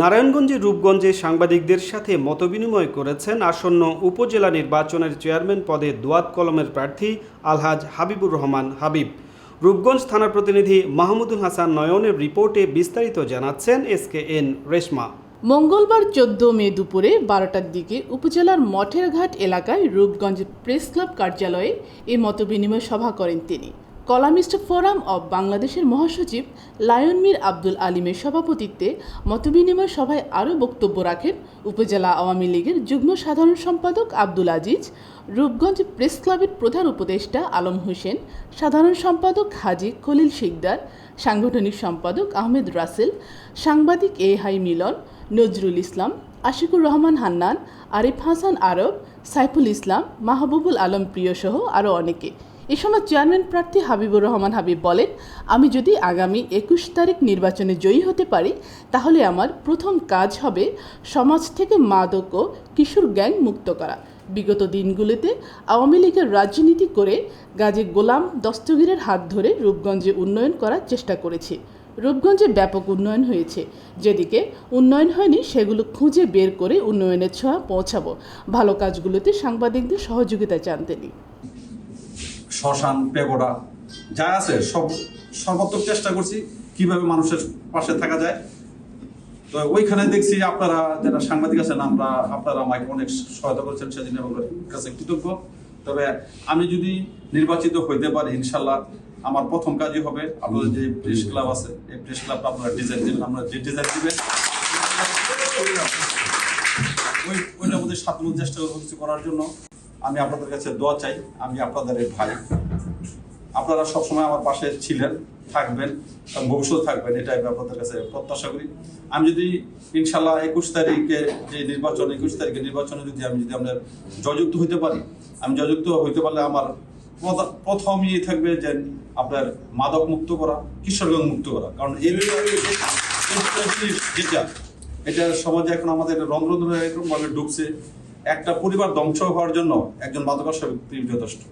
নারায়ণগঞ্জের রূপগঞ্জে সাংবাদিকদের সাথে মতবিনিময় করেছেন আসন্ন উপজেলা নির্বাচনের চেয়ারম্যান পদে দোয়াত কলমের প্রার্থী আলহাজ হাবিবুর রহমান হাবিব। রূপগঞ্জ থানার প্রতিনিধি মাহমুদুল হাসান নয়নের রিপোর্টে বিস্তারিত জানাচ্ছেন এস কে এন রেশমা। মঙ্গলবার চোদ্দ মে দুপুরে বারোটার দিকে উপজেলার মঠের ঘাট এলাকায় রূপগঞ্জ প্রেস ক্লাব কার্যালয়ে এ মতবিনিময় সভা করেন তিনি। কলামিস্ট ফোরাম অব বাংলাদেশের মহাসচিব লায়ন মীর আব্দুল আলিমের সভাপতিত্বে মতবিনিময় সভায় আরও বক্তব্য রাখেন উপজেলা আওয়ামী লীগের যুগ্ম সাধারণ সম্পাদক আব্দুল আজিজ, রূপগঞ্জ প্রেস ক্লাবের প্রধান উপদেষ্টা আলম হোসেন, সাধারণ সম্পাদক হাজি খলিল শিকদার, সাংগঠনিক সম্পাদক আহমেদ রাসেল, সাংবাদিক এ হাই মিলন, নজরুল ইসলাম, আশিকুর রহমান হান্নান, আরিফ হাসান আরব, সাইফুল ইসলাম, মাহবুবুল আলম প্রিয় সহ আরও অনেকে। এ সময় চেয়ারম্যান প্রার্থী হাবিবুর রহমান হাবিব বলেন, আমি যদি আগামী একুশ তারিখ নির্বাচনে জয়ী হতে পারি, তাহলে আমার প্রথম কাজ হবে সমাজ থেকে মাদক ও কিশোর গ্যাং মুক্ত করা। বিগত দিনগুলিতে আওয়ামী লীগের রাজনীতি করে গাজী গোলাম দস্তগীরের হাত ধরে রূপগঞ্জে উন্নয়ন করার চেষ্টা করেছি। রূপগঞ্জে ব্যাপক উন্নয়ন হয়েছে। যেদিকে উন্নয়ন হয়নি, সেগুলো খুঁজে বের করে উন্নয়নের ছোঁয়া পৌঁছাবো। ভালো কাজগুলোতে সাংবাদিকদের সহযোগিতা চান তিনি। শ্মশান, পেগোড়া, যা আছে, সব সর্বাত্মক চেষ্টা করছি কীভাবে মানুষের পাশে থাকা যায়। তো ওইখানে দেখছি আপনারা, যারা সাংবাদিক আছেন, আমরা, আপনারা আমাকে অনেক সহায়তা করেছেন সেদিন কাছে কৃতজ্ঞ। তবে আমি যদি নির্বাচিত হইতে পারি ইনশাল্লাহ আমার প্রথম কাজই হবে, আপনাদের যে প্রেস ক্লাব আছে, এই প্রেস ক্লাবটা আপনারা ডিজাইন দিবেন, আপনারা যে ডিজাইন দিবেন ওই ওইটার মধ্যে সাধারণ চেষ্টা করব কিছু করার জন্য। আমি আপনাদের কাছে দোয়া চাই, আমি আপনাদের ভাই। আপনারা সবসময় আমার পাশে ছিলেন, থাকবেন, এবং থাকবেন, এটাই আমি আপনাদের কাছে প্রত্যাশা করি। আমি যদি ইনশাল্লাহ একুশ তারিখে যে নির্বাচন, একুশ তারিখে নির্বাচনে যদি আমি যদি আপনার জয়যুক্ত হইতে পারি, আমি জয়যুক্ত হইতে পারলে আমার প্রথ- প্রথম ইয়ে থাকবে যে আপনার মাদক মুক্ত করা, কিশোরগঞ্জ মুক্ত করা। কারণ এই এটা সমাজে এখন আমাদের রন্ধ্র এরকম ভাবে ঢুকছে। একটা পরিবার ধ্বংস হওয়ার জন্য একজন মাদকাসক্তি যথেষ্ট।